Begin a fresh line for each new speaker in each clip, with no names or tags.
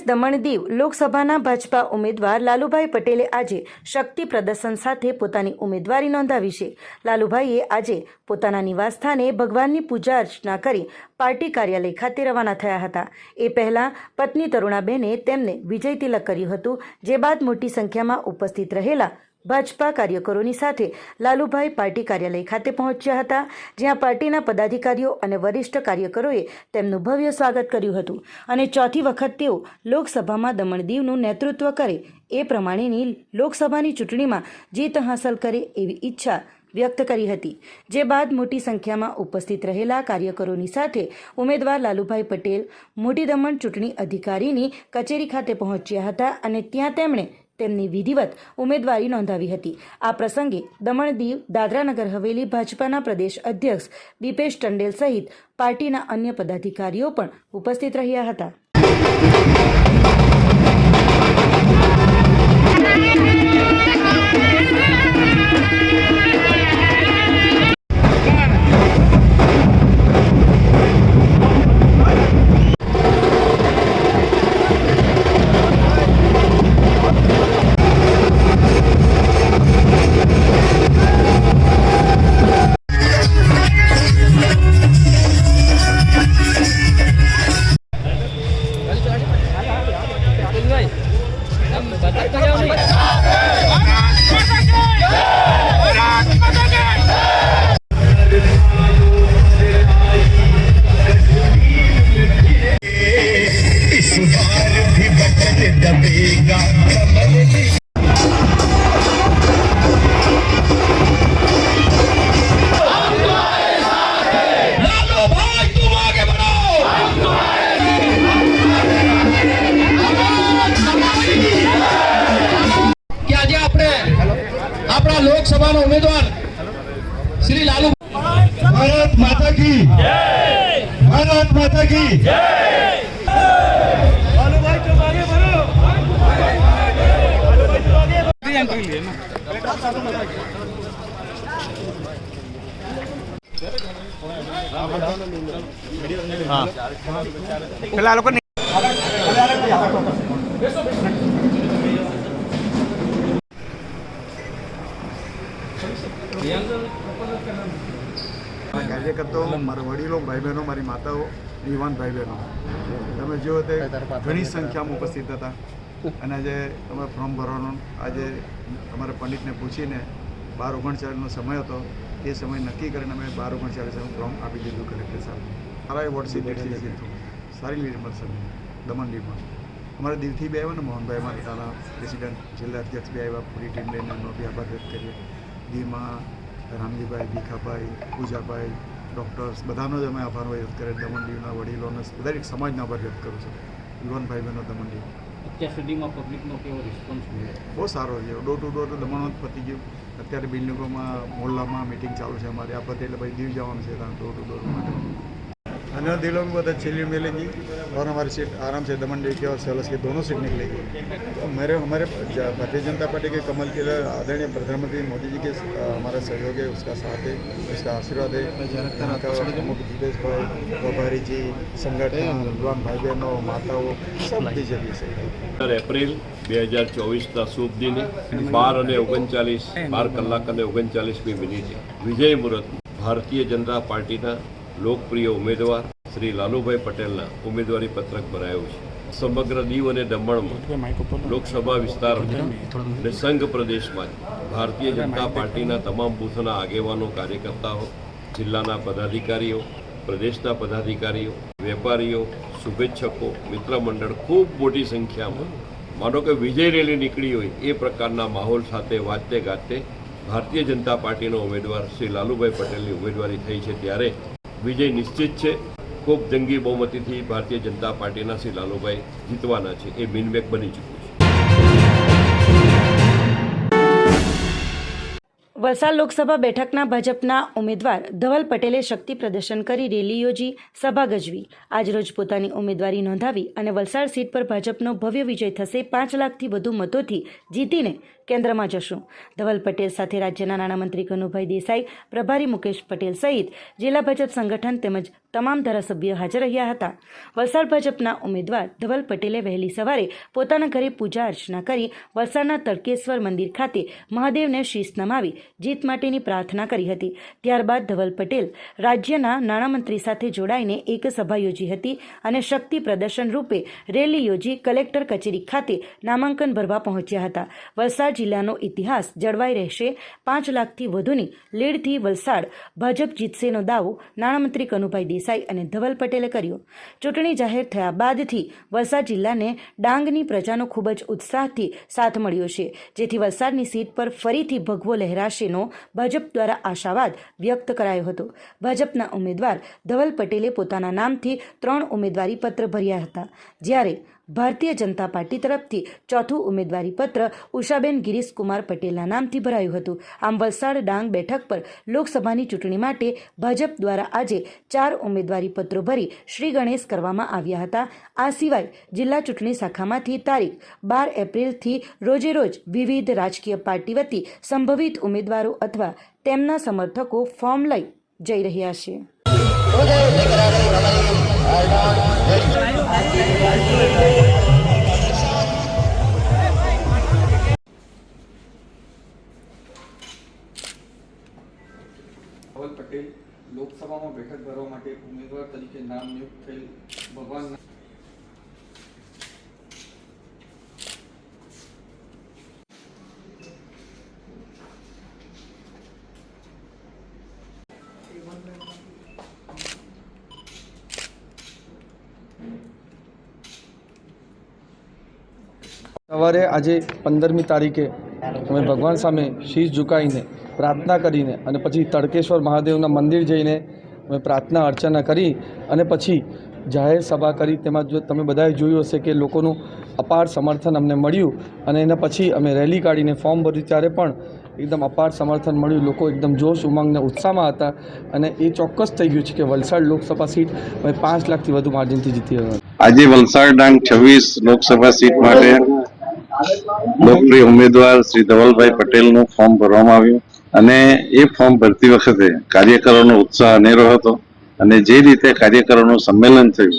પ્રદેશ દમણ દીવ લોકસભાના ભાજપા ઉમેદવાર લાલુભાઈ પટેલે આજે શક્તિ પ્રદર્શન સાથે પોતાની ઉમેદવારી નોંધાવી છે. લાલુભાઈએ આજે પોતાના નિવાસસ્થાને ભગવાનની પૂજા અર્ચના કરી પાર્ટી કાર્યાલય ખાતે રવાના થયા હતા. એ પહેલા પત્ની તરુણાબેને તેમને વિજય તિલક કર્યું હતું, જે બાદ મોટી સંખ્યામાં ઉપસ્થિત રહેલા ભાજપા કાર્યકરોની સાથે લાલુભાઈ પાર્ટી કાર્યાલય ખાતે પહોંચ્યા હતા, જ્યાં પાર્ટીના પદાધિકારીઓ અને વરિષ્ઠ કાર્યકરોએ તેમનું ભવ્ય સ્વાગત કર્યું હતું અને ચોથી વખત તેઓ લોકસભામાં દમણ દીવનું નેતૃત્વ કરે એ પ્રમાણેની લોકસભાની ચૂંટણીમાં જીત હાંસલ કરે એવી ઈચ્છા વ્યક્ત કરી હતી. જે બાદ મોટી સંખ્યામાં ઉપસ્થિત રહેલા કાર્યકરોની સાથે ઉમેદવાર લાલુભાઈ પટેલ, મોટી દમણ ચૂંટણી અધિકારીની કચેરી ખાતે પહોંચ્યા હતા અને ત્યાં તેમણે તેમની વિધિવત ઉમેદવારી નોંધાવી હતી. આ પ્રસંગે દમણ દીવ, દાદરાનગર હવેલી ભાજપાના પ્રદેશ અધ્યક્ષ દીપેશ ટંડેલ સહિત પાર્ટીના અન્ય પદાધિકારીઓ પણ ઉપસ્થિત રહ્યા હતા.
इस
પેલા લોકો
કાર્યકર્તાઓ, મારા વડીલો ભાઈ બહેનો મારી માતાઓ, યુવાન ભાઈ બહેનો તમે જુઓ તે ઘણી સંખ્યામાં ઉપસ્થિત હતા. અને આજે તમારે ફોર્મ ભરવાનું, આજે તમારા પંડિતને પૂછીને બાર ઓગણચાળીસનો સમય હતો. એ સમય નક્કી કરીને અમે બાર ઓગણચાળીસનું ફોર્મ આપી દીધું કલેક્ટર સાહેબ. સારા એ વોટ સીટ જીતું સારી લીડ મળશે. દમણ લીડમાં અમારા દિલથી બી આવ્યા ને મોહનભાઈ મારા તારા પ્રેસિડન્ટ જિલ્લા અધ્યક્ષ બી આવ્યા પૂરી ટીમ લઈને એમનો બી આભાર વ્યક્ત કરીએ. દીવમાં રામજીભાઈ ભીખાભાઈ પૂજાભાઈ ડૉક્ટર્સ બધાનો જ અમે આભાર વ્યક્ત કરીએ. દમણ દીવના વડીલોને બધા સમાજનો આભાર વ્યક્ત કરું છું. યુવાન ભાઈ બહેનો દમણ દીવ
અત્યાર સુધીમાં પબ્લિકનો કેવો રિસ્પોન્સ મળ્યો
બહુ સારો છે. ડોર ટુ ડોર તો દમણમાં પતી ગયું. અત્યારે બિલ્ડિંગોમાં મોહલ્લામાં મિટિંગ ચાલુ છે અમારે. આ પતે એટલે પછી દીવ જવાનું છે ત્યાં ડોર ટુ ડોર માટે. अन्य दिलों में बहुत अच्छी लीड मिलेगी और हमारी सीट आराम से दमन डी की और सेलस की दोनों सीट निकलेगी तो मेरे हमारे ज- भारतीय जनता पार्टी के कमल के लिए आदरणीय प्रधानमंत्री मोदी जी के अ, हमारा सहयोग है उसका साथ है उसका आशीर्वाद है यहाँ का प्रमुख जितेश भाई प्रभारी जी संगठन युवान भाई बहनों माताओं सब बीजेपी से है
સત્તર એપ્રિલ બે હજાર ચોવીસના શુભ દિને બાર અને ઓગણચાલીસ બાર કલાક અને ઓગણચાલીસમી મિનિટે વિજય મુહૂર્ત ભારતીય જનતા પાર્ટીના લોકપ્રિય ઉમેદવાર શ્રી લાલુભાઈ પટેલના ઉમેદવારી પત્રક ભરાયું છે. સમગ્ર દીવ અને દમણમાં લોકસભા વિસ્તારમાં અને સંઘ પ્રદેશમાં ભારતીય જનતા પાર્ટીના તમામ બૂથના આગેવાનો કાર્યકર્તાઓ જિલ્લાના પદાધિકારીઓ પ્રદેશના પદાધિકારીઓ વેપારીઓ શુભેચ્છકો મિત્ર મંડળ ખૂબ મોટી સંખ્યામાં. માનો કે વિજય રેલી નીકળી હોય એ પ્રકારના માહોલ સાથે વાજતે ગાજતે ભારતીય જનતા પાર્ટીનો ઉમેદવાર શ્રી લાલુભાઈ પટેલની ઉમેદવારી થઈ છે ત્યારે વિજય નિશ્ચિત છે. ખૂબ જંગી બહુમતીથી ભારતીય જનતા પાર્ટીના શ્રી લાલુભાઈ જીતવાના છે. એ મિનબેક બની ચૂક્યું
વલસાડ લોકસભા બેઠકના ભાજપના ઉમેદવાર ધવલ પટેલે શક્તિ પ્રદર્શન કરી રેલી યોજી, સભા ગજવી. આજરોજ પોતાની ઉમેદવારી નોંધાવી અને વલસાડ સીટ પર ભાજપનો ભવ્ય વિજય થશે પાંચ લાખથી વધુ મતોથી જીતીને કેન્દ્રમાં જશું. ધવલ પટેલ સાથે રાજ્યના નાણામંત્રી કનુભાઈ દેસાઈ, પ્રભારી મુકેશ પટેલ સહિત જિલ્લા ભાજપ સંગઠન તેમજ તમામ ધારાસભ્યો હાજર રહ્યા હતા. વલસાડ ભાજપના ઉમેદવાર ધવલ પટેલે વહેલી સવારે પોતાના ઘરે પૂજા અર્ચના કરી વલસાડના તડકેશ્વર મંદિર ખાતે મહાદેવને શીશ નમાવી જીત માટેની પ્રાર્થના કરી હતી. ત્યારબાદ ધવલ પટેલ રાજ્યના નાણામંત્રી સાથે જોડાઈને એક સભા યોજી હતી અને શક્તિ પ્રદર્શન રૂપે રેલી યોજી કલેક્ટર કચેરી ખાતે નામાંકન ભરવા પહોંચ્યા હતા. વલસાડ જિલ્લાનો ઇતિહાસ જળવાઈ રહેશે. પાંચ લાખથી વધુની લીડથી વલસાડ ભાજપ જીતશેનો દાવો નાણામંત્રી કનુભાઈ દેસાઈ અને ધવલ પટેલે કર્યો. ચૂંટણી જાહેર થયા બાદથી વલસાડ જિલ્લાને ડાંગની પ્રજાનો ખૂબ જ ઉત્સાહથી સાથ મળ્યો છે, જેથી વલસાડની સીટ પર ફરીથી ભગવો લહેરાશેનો ભાજપ દ્વારા આશાવાદ વ્યક્ત કરાયો હતો. ભાજપના ઉમેદવાર ધવલ પટેલે પોતાના નામથી ત્રણ ઉમેદવારી પત્ર ભર્યા હતા. જ્યારે ભારતીય જનતા પાર્ટી તરફથી ચોથું ઉમેદવારી પત્ર ઉષાબેન ગિરીશકુમાર પટેલના નામથી ભરાયું હતું. આમ વલસાડ ડાંગ બેઠક પર લોકસભાની ચૂંટણી માટે ભાજપ દ્વારા આજે ચાર ઉમેદવારી પત્રો ભરી શ્રી ગણેશ કરવામાં આવ્યા હતા. આ સિવાય જિલ્લા ચૂંટણી શાખામાંથી તારીખ બાર એપ્રિલથી રોજે રોજ વિવિધ રાજકીય પાર્ટી વતી સંભવિત ઉમેદવારો અથવા તેમના સમર્થકો ફોર્મ લઈ જઈ રહ્યા છે.
સવારે આજે પંદરમી તારીખે અમે ભગવાન સામે શીશ ઝુકાઈને પ્રાર્થના કરીને અને પછી તડકેશ્વર મહાદેવના મંદિર જઈને અમે પ્રાર્થના અર્ચના કરી અને પછી જાહેર સભા કરી, તેમાં જો તમે બધાએ જોયું હશે કે લોકોનું અપાર સમર્થન અમને મળ્યું અને એના પછી અમે રેલી કાઢીને ફોર્મ ભર્યું ત્યારે પણ એકદમ અપાર સમર્થન મળ્યું. લોકો એકદમ જોશ ઉમંગને ઉત્સાહમાં હતા અને એ ચોક્કસ થઈ ગયું છે કે વલસાડ લોકસભા સીટ અમે પાંચ લાખથી વધુ માર્જિનથી જીતી હતા
આજે વલસાડ ડાંગ છવ્વીસ લોકસભા સીટ માટે લોકપ્રિય ઉમેદવાર શ્રી ધવલભાઈ પટેલનું ફોર્મ ભરવામાં આવ્યું અને એ ફોર્મ ભરતી વખતે કાર્યકરોનો ઉત્સાહ અનેરો હતો. અને જે રીતે કાર્યકરોનું સંમેલન થયું,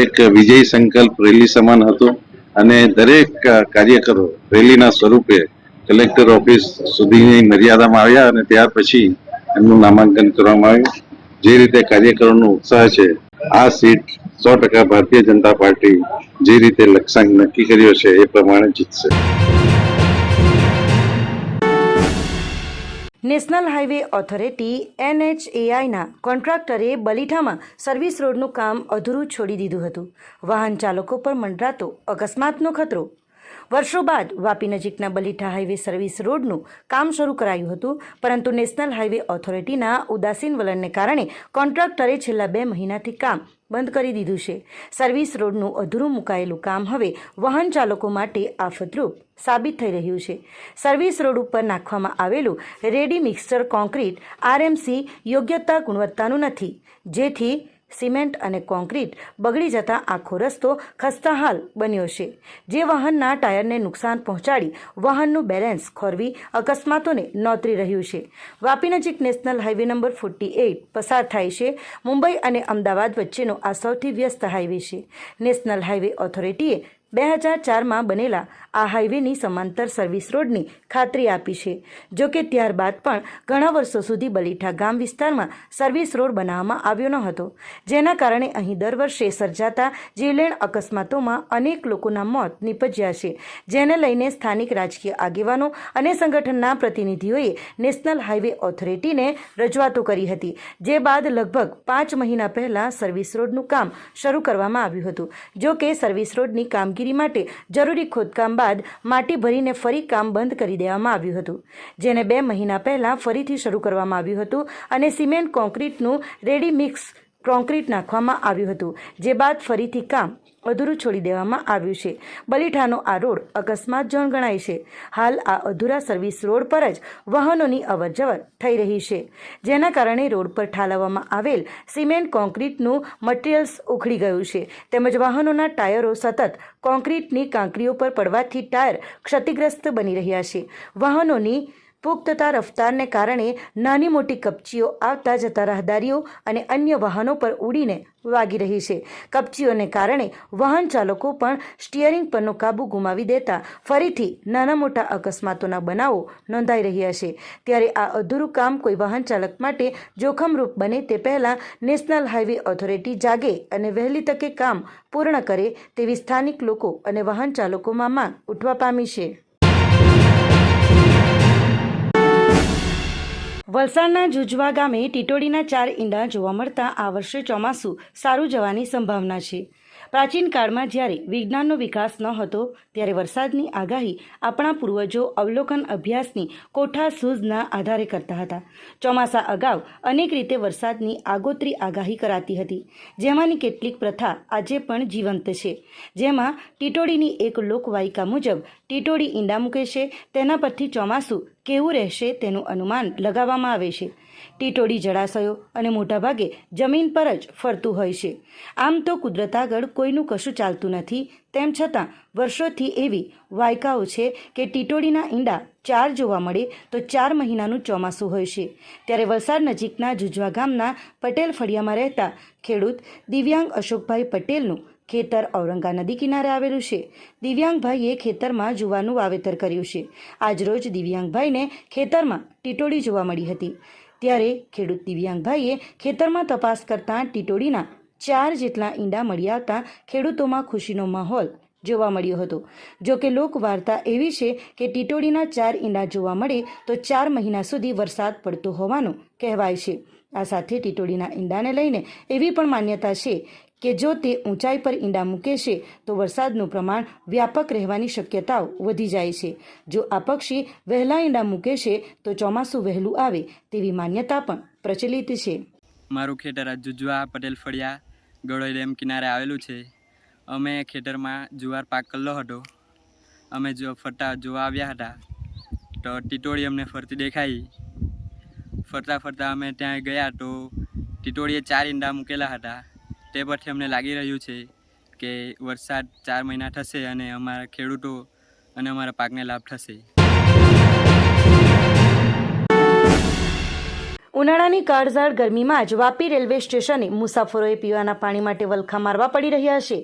એક વિજય સંકલ્પ રેલી સમાન હતું અને દરેક કાર્યકરો રેલીના સ્વરૂપે કલેક્ટર ઓફિસ સુધીની મર્યાદામાં આવ્યા અને ત્યાર પછી એમનું નામાંકન કરવામાં આવ્યું. જે રીતે કાર્યકરોનો ઉત્સાહ છે, આ સીટ સો ટકા ભારતીય જનતા પાર્ટી જે રીતે લક્ષ્યાંક નક્કી કર્યો છે એ પ્રમાણે જીતશે.
નેશનલ હાઈવે ઓથોરિટી એનએચએઆઈના કોન્ટ્રાક્ટરે બલીઠામાં સર્વિસ રોડનું કામ અધૂરું છોડી દીધું હતું. વાહન ચાલકો પર મંડરાતો અકસ્માતનો ખતરો. વર્ષો બાદ વાપી નજીકના બલીઠા હાઈવે સર્વિસ રોડનું કામ શરૂ કરાયું હતું, પરંતુ નેશનલ હાઈવે ઓથોરિટીના ઉદાસીન વલણને કારણે કોન્ટ્રાક્ટરે છેલ્લા બે મહિનાથી કામ બંધ કરી દીધું છે. સર્વિસ રોડનું અધૂરું મુકાયેલું કામ હવે વાહન ચાલકો માટે આફતરૂપ સાબિત થઈ રહ્યું છે. સર્વિસ રોડ ઉપર નાખવામાં આવેલું રેડી મિક્સચર કોન્ક્રીટ આરએમસી યોગ્યતા ગુણવત્તાનું નથી. જેથી સિમેન્ટ અને કોન્ક્રીટ બગડી જતા આખો રસ્તો ખસ્તાહાલ બન્યો છે. જે વાહનના ટાયરને નુકસાન પહોંચાડી વાહનનું બેલેન્સ ખોરવી અકસ્માતોને નોતરી રહ્યું છે. વાપી નજીક national highway number forty eight પસાર થાય છે. મુંબઈ અને અમદાવાદ વચ્ચેનો આ સૌથી વ્યસ્ત હાઈવે છે. નેશનલ હાઈવે ઓથોરિટીએ બે હજાર ચારમાં બનેલા આ હાઈવેની સમાંતર સર્વિસ રોડની ખાતરી આપી છે. જો કે ત્યારબાદ પણ ઘણા વર્ષો સુધી બલીઠા ગામ વિસ્તારમાં સર્વિસ રોડ બનાવવામાં આવ્યો ન હતો. જેના કારણે અહીં દર વર્ષે સર્જાતા જીવલેણ અકસ્માતોમાં અનેક લોકોના મોત નિપજ્યા છે, જેને લઈને સ્થાનિક રાજકીય આગેવાનો અને સંગઠનના પ્રતિનિધિઓએ નેશનલ હાઈવે ઓથોરિટીને રજૂઆતો કરી હતી, જે બાદ લગભગ પાંચ મહિના પહેલા સર્વિસ રોડનું કામ શરૂ કરવામાં આવ્યું હતું. જો કે સર્વિસ રોડની કામગીરી માટે જરૂરી ખોદકામ બાદ માટી ભરીને ફરી કામ બંધ કરી દેવામાં આવ્યું હતું, જેને બે મહિના પહેલા ફરીથી શરૂ કરવામાં આવ્યું હતું અને સિમેન્ટ કોન્ક્રીટનું રેડી મિક્સ કોન્ક્રીટ નાખવામાં આવ્યું હતું, જે બાદ ફરીથી કામ અધૂરું છોડી દેવામાં આવ્યું છે. બલીઠાનો આ રોડ અકસ્માત ઝોન ગણાય છે. હાલ આ અધૂરા સર્વિસ રોડ પર જ વાહનોની અવરજવર થઈ રહી છે. જેના કારણે રોડ પર ઠાલવવામાં આવેલ સિમેન્ટ કોન્ક્રીટનું મટીરિયલ્સ ઉખડી ગયું છે. તેમજ વાહનોના ટાયરો સતત કોન્ક્રીટની કાંકરીઓ પર પડવાથી ટાયર ક્ષતિગ્રસ્ત બની રહ્યા છે. વાહનોની પુખ્તતા, રફતારને કારણે નાની મોટી કપચીઓ આવતા જતા રાહદારીઓ અને અન્ય વાહનો પર ઉડીને વાગી રહી છે. કપચીઓને કારણે વાહન ચાલકો પણ સ્ટિયરિંગ પરનો કાબુ ગુમાવી દેતા ફરીથી નાના મોટા અકસ્માતોના બનાવો નોંધાઈ રહ્યા છે. ત્યારે આ અધૂરું કામ કોઈ વાહન ચાલક માટે જોખમરૂપ બને તે પહેલાં નેશનલ હાઈવે ઓથોરિટી જાગે અને વહેલી તકે કામ પૂર્ણ કરે તેવી સ્થાનિક લોકો અને વાહન ચાલકોમાં માંગ ઉઠવા પામી છે. વલસાડના જુજવા ગામે ટીટોડીના ચાર ઈંડા જોવા મળતા આ વર્ષે ચોમાસું સારું જવાની સંભાવના છે. પ્રાચીન કાળમાં જ્યારે વિજ્ઞાનનો વિકાસ ન હતો, ત્યારે વરસાદની આગાહી આપણા પૂર્વજો અવલોકન અભ્યાસની કોઠા સૂઝના આધારે કરતા હતા. ચોમાસા અગાઉ અનેક રીતે વરસાદની આગોતરી આગાહી કરાતી હતી, જેમાંની કેટલીક પ્રથા આજે પણ જીવંત છે. જેમાં ટીટોડીની એક લોકવાયિકા મુજબ ટીટોડી ઈંડા મૂકે છે, તેના પરથી ચોમાસું કેવું રહેશે તેનું અનુમાન લગાવવામાં આવે છે. ટીટોડી જળાશયો અને મોટાભાગે જમીન પર જ ફરતું હોય છે. આમ તો કુદરત આગળ કોઈનું કશું ચાલતું નથી. તેમ છતાં વર્ષોથી એવી વાયકાઓ છે કે ટીટોડીના ઈંડા ચાર જોવા મળે તો ચાર મહિનાનું ચોમાસું હોય છે. ત્યારે વલસાડ નજીકના જુજવા ગામના પટેલ ફળિયામાં રહેતા ખેડૂત દિવ્યાંગ અશોકભાઈ પટેલનું ખેતર ઔરંગા નદી કિનારે આવેલું છે. દિવ્યાંગભાઈએ ખેતરમાં જુવાનું વાવેતર કર્યું છે. આજરોજ દિવ્યાંગભાઈને ખેતરમાં ટીટોડી જોવા મળી હતી. ત્યારે ખેડૂત દિવ્યાંગભાઈએ ખેતરમાં તપાસ કરતાં ટીટોડીના ચાર જેટલા ઈંડા મળી આવતા ખેડૂતોમાં ખુશીનો માહોલ જોવા મળ્યો હતો. જો કે લોકવાર્તા એવી છે કે ટીટોડીના ચાર ઈંડા જોવા મળે તો ચાર મહિના સુધી વરસાદ પડતો હોવાનું કહેવાય છે. આ સાથે ટીટોડીના ઈંડાને લઈને એવી પણ માન્યતા છે કે જો તે ઊંચાઈ પર ઈંડા મૂકે છે તો વરસાદનું પ્રમાણ વ્યાપક રહેવાની શક્યતાઓ વધી જાય છે. જો આ પક્ષી વહેલા ઈંડા મૂકે છે તો ચોમાસું વહેલું આવે તેવી માન્યતા પણ પ્રચલિત છે.
મારું ખેતર જુજવા, પટેલ ફળિયા ગળોઈ ડેમ કિનારે આવેલું છે. અમે ખેતરમાં જુવાર પાક કરેલો હતો. અમે જો ફરતા જોવા આવ્યા હતા, તો ટીટોળી અમને ફરતી દેખાઈ. ફરતા ફરતા અમે ત્યાં ગયા તો ટીટોળીએ ચાર ઈંડા મૂકેલા હતા. તે પરથી અમને લાગી રહ્યું છે કે વરસાદ ચાર મહિના થશે અને અમારા ખેડૂતો અને અમારા પાકને લાભ થશે.
ઉનાળાની કાળઝાળ ગરમીમાં જ વાપી રેલવે સ્ટેશને મુસાફરોએ પીવાના પાણી માટે વલખા મારવા પડી રહ્યા છે.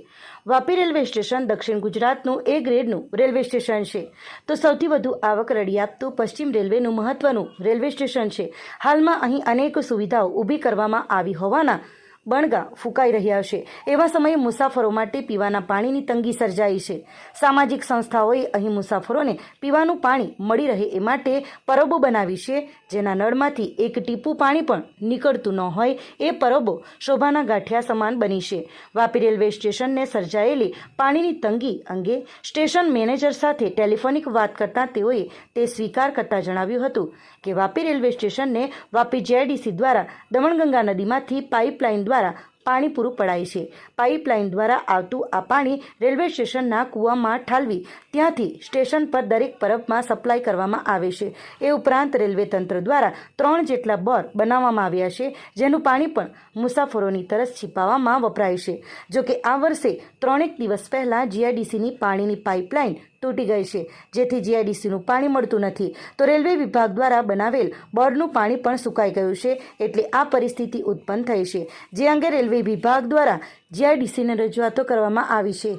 વાપી રેલવે સ્ટેશન દક્ષિણ ગુજરાતનું એ ગ્રેડનું રેલવે સ્ટેશન છે. તો સૌથી વધુ આવક રડી આપતું પશ્ચિમ રેલવેનું મહત્વનું રેલવે સ્ટેશન છે. હાલમાં અહીં અનેક સુવિધાઓ ઊભી કરવામાં આવી હોવાના બણગા ફૂંકાઈ રહ્યા છે. એવા સમયે મુસાફરો માટે પીવાના પાણીની તંગી સર્જાઈ છે. સામાજિક સંસ્થાઓએ અહીં મુસાફરોને પીવાનું પાણી મળી રહે એ માટે પરબો બનાવી છે, જેના નળમાંથી એક ટીપું પાણી પણ નીકળતું ન હોય એ પરબો શોભાના ગાંઠિયા સમાન બની છે. વાપી રેલવે સ્ટેશનને સર્જાયેલી પાણીની તંગી અંગે સ્ટેશન મેનેજર સાથે ટેલિફોનિક વાત કરતાં તેઓએ તે સ્વીકાર કરતા જણાવ્યું હતું કે વાપી રેલવે સ્ટેશનને વાપી જેડીસી દ્વારા દમણગંગા નદીમાંથી પાઇપલાઇન દ્વારા પાણી પૂરું પડાય છે. પાઇપલાઇન દ્વારા આવતું આ પાણી રેલવે સ્ટેશનના કૂવામાં ઠાલવી, ત્યાંથી સ્ટેશન પર દરેક પરબમાં સપ્લાય કરવામાં આવે છે. એ ઉપરાંત રેલવે તંત્ર દ્વારા ત્રણ જેટલા બોર બનાવવામાં આવ્યા છે, જેનું પાણી પણ મુસાફરોની તરસ છીપાવવામાં વપરાય છે. જોકે આ વર્ષે ત્રણેક દિવસ પહેલાં જીઆઈડીસીની પાણીની પાઇપલાઇન તૂટી ગઈ છે. જેથી જીઆઈડીસીનું પાણી મળતું નથી. તો રેલવે વિભાગ દ્વારા બનાવેલ બોરનું પાણી પણ સુકાઈ ગયું છે એટલે આ પરિસ્થિતિ ઉત્પન્ન થઈ છે. જે અંગે રેલવે વિભાગ દ્વારા જીઆઈડીસીને રજૂઆતો કરવામાં આવી છે.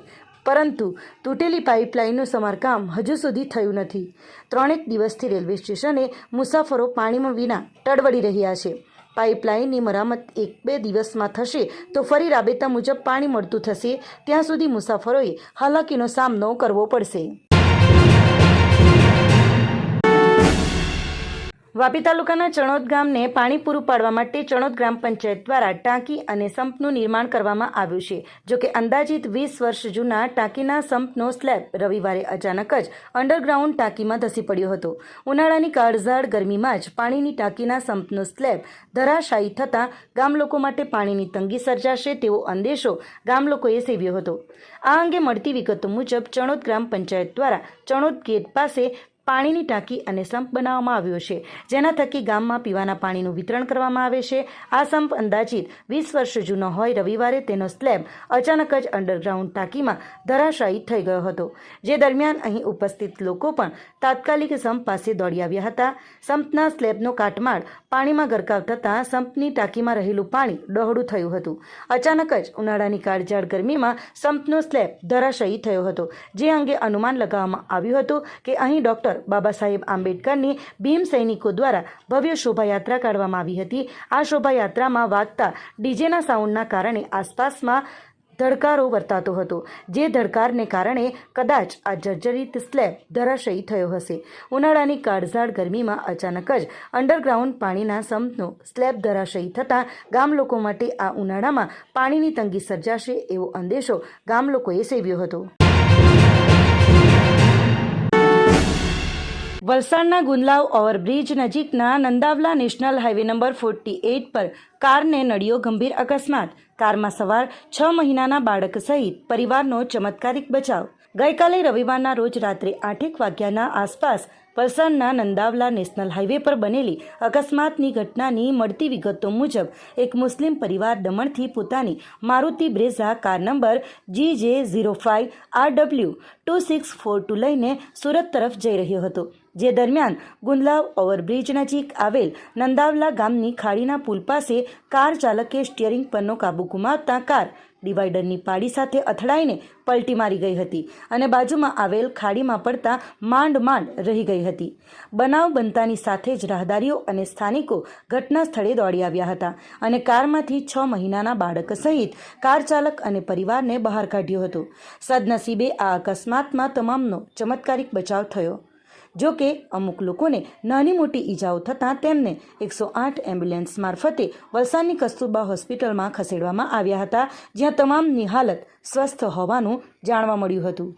પરંતુ તૂટેલી પાઇપલાઇનનું સમારકામ હજુ સુધી થયું નથી. ત્રણેક દિવસથી રેલવે સ્ટેશને મુસાફરો પાણીમાં વિના ટળવડી રહ્યા છે. પાઇપલાઇનની મરામત એક બે દિવસમાં થશે તો ફરી રાબેતા મુજબ પાણી મળતું થશે. ત્યાં સુધી મુસાફરોએ હાલાકીનો સામનો કરવો પડશે. વાપી તાલુકાના ચણોદ ગામને પાણી પૂરું પાડવા માટે ચણોદ ગ્રામ પંચાયત દ્વારા ટાંકી અને સંપનું નિર્માણ કરવામાં આવ્યું છે. જોકે અંદાજિત વીસ વર્ષ જૂના ટાંકીના સંપનો સ્લેબ રવિવારે અચાનક જ અંડરગ્રાઉન્ડ ટાંકીમાં ધસી પડ્યો હતો. ઉનાળાની કાળઝાળ ગરમીમાં જ પાણીની ટાંકીના સંપનો સ્લેબ ધરાશાયી થતાં ગામ લોકો માટે પાણીની તંગી સર્જાશે તેવો અંદેશો ગામ લોકોએ સેવ્યો હતો. આ અંગે મળતી વિગતો મુજબ ચણોદ ગ્રામ પંચાયત દ્વારા ચણોદ ગેટ પાસે પાણીની ટાંકી અને સંપ બનાવવામાં આવ્યો છે. જેના થકી ગામમાં પીવાના પાણીનું વિતરણ કરવામાં આવે છે. આ સંપ અંદાજિત વીસ વર્ષ જૂનો હોય રવિવારે તેનો સ્લેબ અચાનક જ અંડરગ્રાઉન્ડ ટાંકીમાં ધરાશાયી થઈ ગયો હતો. જે દરમિયાન અહીં ઉપસ્થિત લોકો પણ તાત્કાલિક સંપ પાસે દોડી આવ્યા હતા. સંપના સ્લેબનો કાટમાળ પાણીમાં ગરકાવ થતાં સંપની ટાંકીમાં રહેલું પાણી ડહોળું થયું હતું. અચાનક જ ઉનાળાની કાળઝાળ ગરમીમાં સંપનો સ્લેબ ધરાશાયી થયો હતો. જે અંગે અનુમાન લગાવવામાં આવ્યું હતું કે અહીં ડોક્ટર બાબા સાહેબ આંબેડકરની ભીમ સૈનિકો દ્વારા ભવ્ય શોભાયાત્રા કાઢવામાં આવી હતી. આ શોભાયાત્રામાં વાગતા ડીજેના સાઉન્ડના કારણે આસપાસમાં ધડકારો વર્તાતો હતો, જે ધડકારને કારણે કદાચ આ જર્જરિત સ્લેબ ધરાશયી થયો હશે. ઉનાળાની કાળઝાળ ગરમીમાં અચાનક જ અંડરગ્રાઉન્ડ પાણીના સંપનો સ્લેબ ધરાશયી થતાં ગામ લોકો માટે આ ઉનાળામાં પાણીની તંગી સર્જાશે એવો અંદેશો ગામ લોકોએ સેવ્યો હતો. વલસાડના ગુંદલાવ ઓવરબ્રિજ નજીકના Nandavala national highway number forty eight પર કારને નડ્યો ગંભીર અકસ્માત. કારમાં સવાર છ મહિનાના બાળક સહિત પરિવારનો ચમત્કારિક બચાવ. ગઈકાલે રવિવારના રોજ રાત્રે આઠેક વાગ્યાના આસપાસ વલસાડના નંદાવલા નેશનલ હાઈવે પર બનેલી અકસ્માતની ઘટનાની મળતી વિગતો મુજબ, એક મુસ્લિમ પરિવાર દમણથી પોતાની Maruti Brezza car number G J zero five R W two six four two લઈને સુરત તરફ જઈ રહ્યો હતો, જે દરમિયાન ગુંદલાવ ઓવરબ્રિજ નજીક આવેલ નંદાવલા ગામની ખાડીના પુલ પાસે કાર ચાલકે સ્ટિયરિંગ પરનો કાબુ ગુમાવતા કાર ડિવાઈડરની પાડી સાથે અથડાઈને પલટી મારી ગઈ હતી અને બાજુમાં આવેલ ખાડીમાં પડતા માંડ માંડ રહી ગઈ હતી. બનાવ બનતાની સાથે જ રાહદારીઓ અને સ્થાનિકો ઘટના સ્થળે દોડી આવ્યા હતા અને કારમાંથી છ મહિનાના બાળક સહિત કાર ચાલક અને પરિવારને બહાર કાઢ્યો હતો. સદનસીબે આ અકસ્માતમાં તમામનો ચમત્કારિક બચાવ થયો. જો કે અમુક લોકોને નાની મોટી ઈજાઓ થતાં તેમને એકસો આઠ એમ્બ્યુલન્સ મારફતે વલસાડની કસ્તુરબા હોસ્પિટલમાં ખસેડવામાં આવ્યા હતા, જ્યાં તમામની હાલત સ્વસ્થ હોવાનું જાણવા મળ્યું હતું.